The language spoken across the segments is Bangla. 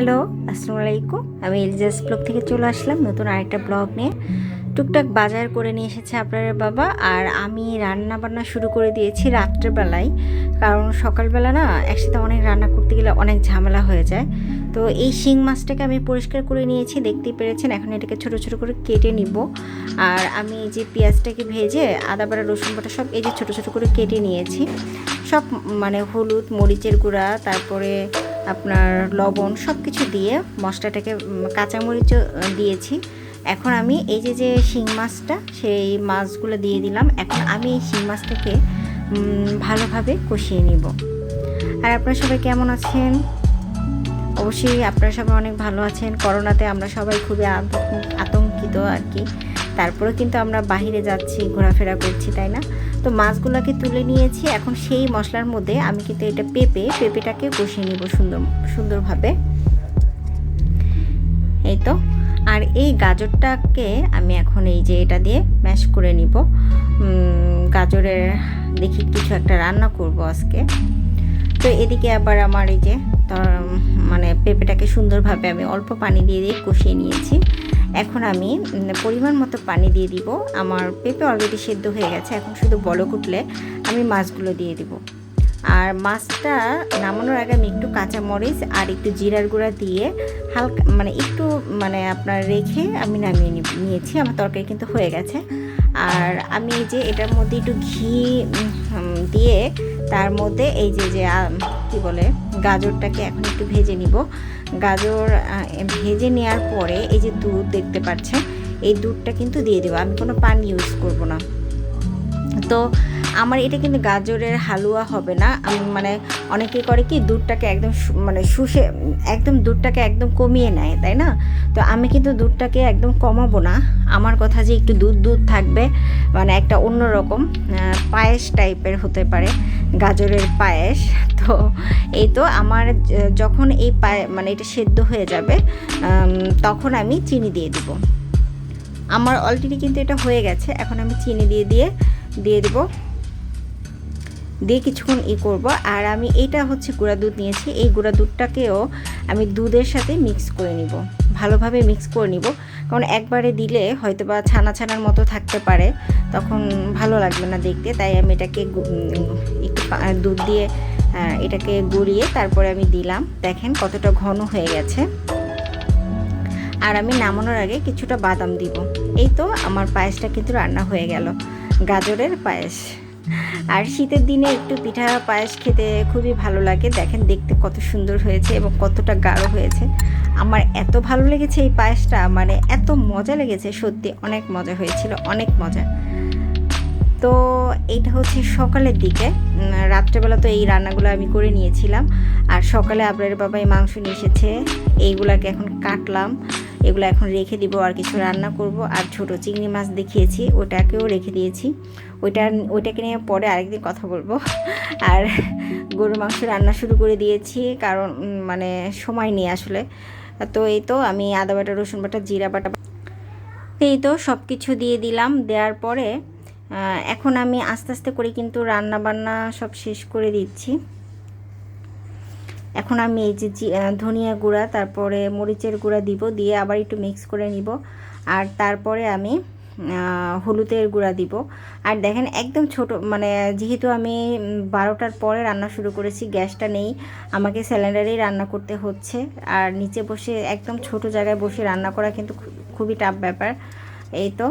হ্যালো, আসসালামু আলাইকুম। আমি এলিজাস ব্লগ থেকে চলে আসলাম নতুন আরেকটা ব্লগ নিয়ে। টুকটাক বাজার করে নিয়ে এসেছে আপনার বাবা, আর আমি রান্না বান্না শুরু করে দিয়েছি রাত্রেবেলায়। কারণ সকালবেলা না, একসাথে অনেক রান্না করতে গেলে অনেক ঝামেলা হয়ে যায়। তো এই শিং মাছটাকে আমি পরিষ্কার করে নিয়েছি, দেখতেই পেরেছেন। এখন এটাকে ছোট ছোট করে কেটে নিব। আর আমি এই যে পেঁয়াজটাকে ভেজে আদা, বাটা, রসুন, বাটা সব এই যে ছোট ছোট করে কেটে নিয়েছি। সব মানে হলুদ, মরিচের গুঁড়া, তারপরে আপনার লবণ সব কিছু দিয়ে মশলাটাকে কাঁচামরিচও দিয়েছি। এখন আমি এই যে যে শিং মাছটা, সেই মাছগুলো দিয়ে দিলাম। এখন আমি এই শিং মাছটাকে ভালোভাবে কষিয়ে নিব। আর আপনারা সবাই কেমন আছেন? অবশ্যই আপনারা সবাই অনেক ভালো আছেন। করোনাতে আমরা সবাই খুবই আতঙ্কিত আর কি। তারপরেও কিন্তু আমরা বাহিরে যাচ্ছি, ঘোরাফেরা করছি, তাই না? তো মাছগুলোকে তুলে নিয়েছি। এখন সেই মশলার মধ্যে আমি কিন্তু এটা পেঁপে, পেঁপেটাকে কষিয়ে নিব সুন্দর, সুন্দরভাবে। এই তো। আর এই গাজরটাকে আমি এখন এই যে এটা দিয়ে ম্যাশ করে নিব। গাজরের দেখি কিছু একটা রান্না করব আজকে। তো এদিকে আবার আমার এই যে মানে পেঁপেটাকে সুন্দরভাবে আমি অল্প পানি দিয়ে দিয়ে কষিয়ে নিয়েছি। এখন আমি পরিমাণ মতো পানি দিয়ে দিব। আমার পেঁপে অলরেডি সেদ্ধ হয়ে গেছে, এখন শুধু বলক উঠলে আমি মাছগুলো দিয়ে দিব। আর মাছটা নামানোর আগে আমি একটু কাঁচা মরিচ আর একটু জিরার গুঁড়া দিয়ে হালকা মানে একটু মানে আপনার রেখে আমি নামিয়ে নিয়েছি। আমার তরকারি কিন্তু হয়ে গেছে। আর আমি এই যে এটার মধ্যে একটু ঘি দিয়ে তার মধ্যে এই যে যে কি বলে গাজরটাকে এখন একটু ভেজে নিব। গাজর ভেজে নেওয়ার পরে এই যে দুধ দেখতে পাচ্ছেন, এই দুধটা কিন্তু দিয়ে দেবো। আমি কোনো পানি ইউজ করব না। তো আমার এটা কিন্তু গাজরের হালুয়া হবে না। আমি মানে অনেকে করে কি দুধটাকে একদম মানে শুষে, একদম দুধটাকে একদম কমিয়ে নেয়, তাই না? তো আমি কিন্তু দুধটাকে একদম কমাবো না। আমার কথা যে একটু দুধ দুধ থাকবে মানে একটা অন্যরকম পায়েস টাইপের হতে পারে, গাজরের পায়েস। তো এই তো আমার যখন এই পায়ে মানে এটা সেদ্ধ হয়ে যাবে তখন আমি চিনি দিয়ে দিব। আমার অলরেডি কিন্তু এটা হয়ে গেছে, এখন আমি চিনি দিয়ে দিয়ে দিয়ে দেবো। দিয়ে কিছুক্ষণ ই করব। আর আমি এটা হচ্ছে গুঁড়া দুধ নিয়েছি। এই গুঁড়া দুধটাকেও আমি দুধের সাথে মিক্স করে নিব। ভালোভাবে মিক্স করে নিব। কারণ একবারে দিলে হয়তো বা ছানা ছানার মতো থাকতে পারে। তখন ভালো লাগবে না দেখতে। তাই আমি এটাকে একটু দুধ দিয়ে এটাকে গুঁড়িয়ে তারপরে আমি দিলাম। দেখেন কতটা ঘন হয়ে গেছে। আর আমি নামানোর আগে কিছুটা বাদাম দিব। এই তো আমার পায়েসটা কিন্তু রান্না হয়ে গেল। গাজরের পায়েস। আর শীতের দিনে একটু পিঠা পায়েস খেতে খুবই ভালো লাগে। দেখেন দেখতে কত সুন্দর হয়েছে এবং কতটা গাঢ় হয়েছে। আমার এত ভালো লেগেছে এই পায়েসটা মানে এত মজা লেগেছে, সত্যি অনেক মজা হয়েছিল, অনেক মজা। তো এইটা হচ্ছে সকালের দিকে। রাত্রেবেলা তো এই রান্নাগুলো আমি করে নিয়েছিলাম। আর সকালে আপনার বাবা এই মাংস নিয়ে এসেছে। এইগুলাকে এখন কাটলাম। এগুলো এখন রেখে দিব, আর কিছু রান্না করব। আর ছোট চিংড়ি মাছ দেখিয়েছি, ওটাকেও রেখে দিয়েছি। ওইটা, ওইটাকে নিয়ে পরে আরেকদিন কথা বলব। আর গরু মাংস রান্না শুরু করে দিয়েছি, কারণ মানে সময় নেই আসলে। তো এই তো আমি আদা বাটা, রসুন বাটা, জিরা বাটা, এই তো সব কিছু দিয়ে দিলাম। দেওয়ার পরে এখন আমি আস্তে আস্তে করে কিন্তু রান্না বান্না সব শেষ করে দিচ্ছি। এখন আমি এই যে ধনিয়া গুঁড়া, তারপরে মরিচের গুঁড়া দিব, দিয়ে আবার একটু মিক্স করে নিব। আর তারপরে আমি হলুদের গুঁড়া দিব। আর দেখেন একদম ছোট মানে যেহেতু আমি বারোটার পরে রান্না শুরু করেছি, গ্যাসটা নেই, আমাকে সিলিন্ডারেই রান্না করতে হচ্ছে। আর নিচে বসে একদম ছোট জায়গায় বসে রান্না করা কিন্তু খুবই টাফ ব্যাপার। এই তো।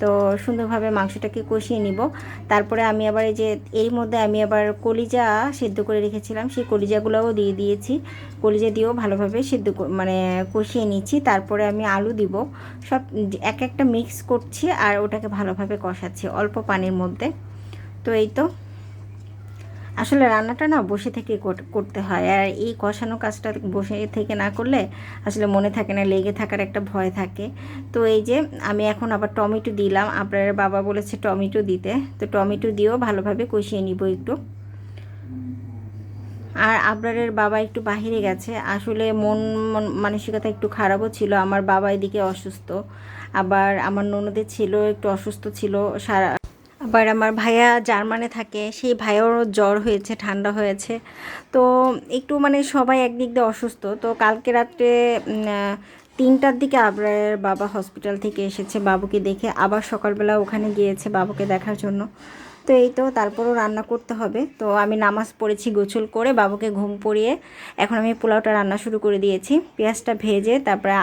তো সুন্দরভাবে মাংসটাকে কষিয়ে নিব। তারপরে আমি আবার এই যে, এর মধ্যে আমি আবার কলিজা সেদ্ধ করে রেখেছিলাম। সেই কলিজাগুলোও দিয়ে দিয়েছি। কলিজা দিয়েও ভালোভাবে সেদ্ধ মানে কষিয়ে নিচ্ছি। তারপরে আমি আলু দিব। সব এক একটা মিক্স করছি আর ওটাকে ভালোভাবে কষাচ্ছি অল্প পানির মধ্যে। তো এই তো। আসলে রান্নাটা না বসে থেকে করতে হয়। আর এই কষানো কাজটা বসে থেকে না করলে আসলে মনে থাকে না, লেগে থাকার একটা ভয় থাকে। তো এই যে আমি এখন আবার টমেটো দিলাম। আপনার বাবা বলেছে টমেটো দিতে। তো টমেটো দিয়েও ভালোভাবে কষিয়ে নিব একটু। আর আবরারের বাবা একটু বাহিরে গেছে। আসলে মন, মন- মানসিকতা একটু খারাপও ছিল। আমার বাবা এদিকে অসুস্থ। আবার আমার ননদের ছিল, একটু অসুস্থ ছিল। সারা আবার আমার ভাইয়া জার্মানে থাকে, সেই ভাইয়ারও জ্বর হয়েছে, ঠান্ডা হয়েছে। তো একটু মানে সবাই একদিক দিয়ে অসুস্থ। তো কালকে রাত্রে তিনটার দিকে আবরারের বাবা হসপিটাল থেকে এসেছে বাবুকে দেখে। আবার সকালবেলা ওখানে গিয়েছে বাবুকে দেখার জন্য। তো এই তো, তারপরও রান্না করতে হবে। তো আমি নামাজ পড়েছি গোসল করে, বাবুকে ঘুম পড়িয়ে এখন আমি পোলাওটা রান্না শুরু করে দিয়েছি। পেঁয়াজটা ভেজে, তারপরে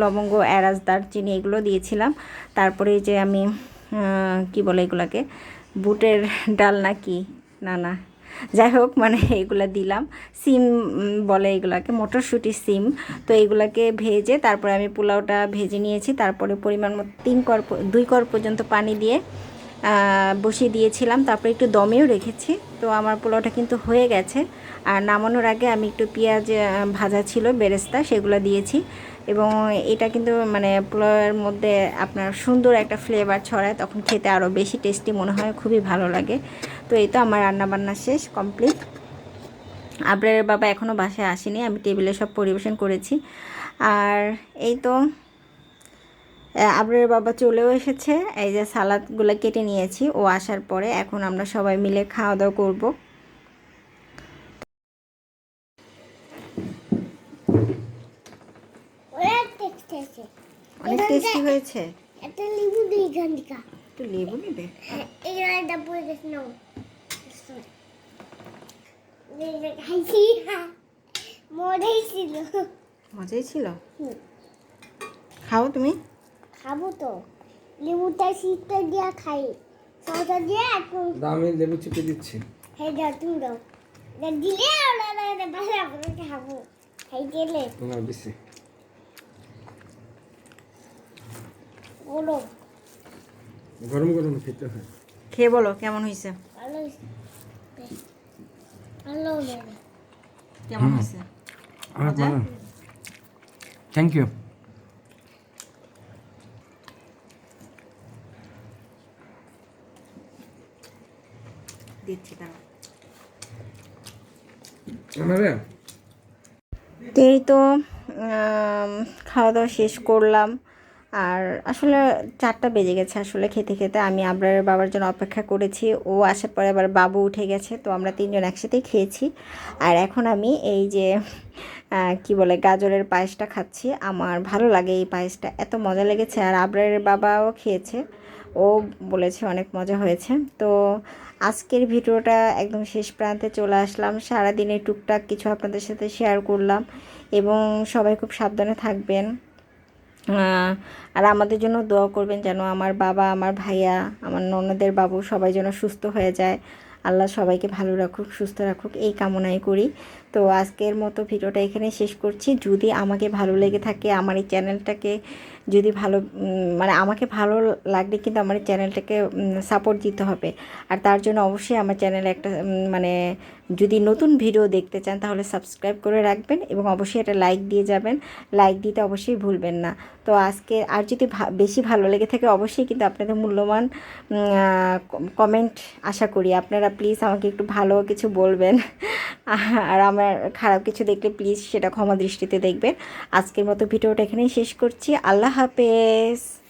লবঙ্গ, এলাচ, দারচিনি এগুলো দিয়েছিলাম। তারপরে যে আমি কি বলে এগুলাকে? বুটের ডাল না কি না না। যাই হোক মানে এগুলা দিলাম। সিম বলে এগুলাকে, মটরশুঁটি সিম। তো এগুলাকে ভেজে তারপরে আমি পোলাওটা ভেজে নিয়েছি। তারপরে পরিমাণ মতো তিন কর, দুই কর পর্যন্ত পানি দিয়ে বসিয়ে দিয়েছিলাম, তারপরে একটু দমেও রেখেছি। তো আমার পোলাওটা কিন্তু হয়ে গেছে। আর নামানোর আগে আমি একটু পেঁয়াজ ভাজা ছিল, বেরেস্তা, সেগুলো দিয়েছি। এবং এটা কিন্তু মানে পোলাওয়ের মধ্যে আপনার সুন্দর একটা ফ্লেভার ছড়ায়, তখন খেতে আরও বেশি টেস্টি মনে হয়, খুবই ভালো লাগে। তো এই তো আমার রান্নাবান্না শেষ কমপ্লিট আবরারের বাবা এখনও বাসায় আসেনি, আমি টেবিলে সব পরিবেশন করেছি। আর এই তো আহ, আবরারের বাবা চলেও এসেছে। এই যে সালাদগুলো কেটে নিয়েছি। ও আসার পরে এখন আমরা সবাই মিলে খাওয়া দাওয়া করব। অনেক টেস্ট হয়েছে। একটা লেবু দিই একটু লেবু নেবে? এই একটা পড়ে গেছে মরেই ছিল। মজাই ছিল? খাও তুমি? খাব তো। লেবুটা শীতটা দিয়া খাই। সসা দিয়ে এখন দামি লেবু চিপে দিচ্ছি। হ্যাঁ দাও তুমি দাও। এটা দিলে আমরা এটা ভালো করে খাব? খাই গেলে। তোমার বেশি। বলো। গরম গরম খেতে হয়। খেয়ে বলো কেমন হয়েছে ভালো হয়েছে। ভালো কেমন হয়েছে থ্যাংক ইউ দিচ্ছি তো এই তো উম, খাওয়া দাওয়া শেষ করলাম। আর আসলে চারটা বেজে গেছে আসলে খেতে খেতে। আমি আবরারের বাবার জন্য অপেক্ষা করেছি। ও আসার পরে আবার বাবু উঠে গেছে। তো আমরা তিনজন একসাথেই খেয়েছি। আর এখন আমি এই যে কি বলে, গাজরের পায়েসটা খাচ্ছি। আমার ভালো লাগে এই পায়েসটা। এত মজা লেগেছে। আর আবরারের বাবাও খেয়েছে। ও বলেছে অনেক মজা হয়েছে। তো আজকের ভিডিওটা একদম শেষ প্রান্তে চলে আসলাম। সারাদিনের টুকটাক কিছু আপনাদের সাথে শেয়ার করলাম। এবং সবাই খুব সাবধানে থাকবেন। আর আমাদের জন্য দোয়া করবেন যেন আমার বাবা, আমার ভাইয়া, আমার ননদের বাবু সবাই যেন সুস্থ হয়ে যায়। আল্লাহ সবাইকে ভালো রাখুক, সুস্থ রাখুক, এই কামনাই করি। তো আজকের মতো ভিডিওটা এখানে শেষ করছি। যদি আমাকে ভালো লেগে থাকে, আমার এই চ্যানেলটাকে যদি ভালো মানে আমাকে ভালো লাগলে কিন্তু আমার এই চ্যানেলটাকে সাপোর্ট দিতে হবে। আর তার জন্য অবশ্যই আমার চ্যানেলে একটা মানে যদি নতুন ভিডিও দেখতে চান, তাহলে সাবস্ক্রাইব করে রাখবেন এবং অবশ্যই এটা লাইক দিয়ে যাবেন। লাইক দিতে অবশ্যই ভুলবেন না। তো আজকে আর যদি বেশি ভালো লেগে থাকে, অবশ্যই কিন্তু আপনাদের মূল্যবান কমেন্ট আশা করি। আপনারা প্লিজ আমাকে একটু ভালো কিছু বলবেন। আর আমার খারাপ কিছু দেখলে প্লিজ সেটা ক্ষমা দৃষ্টিতে দেখবেন। আজকের মতো ভিডিওটা এখানেই শেষ করছি। আল্লাহ হাফেজ।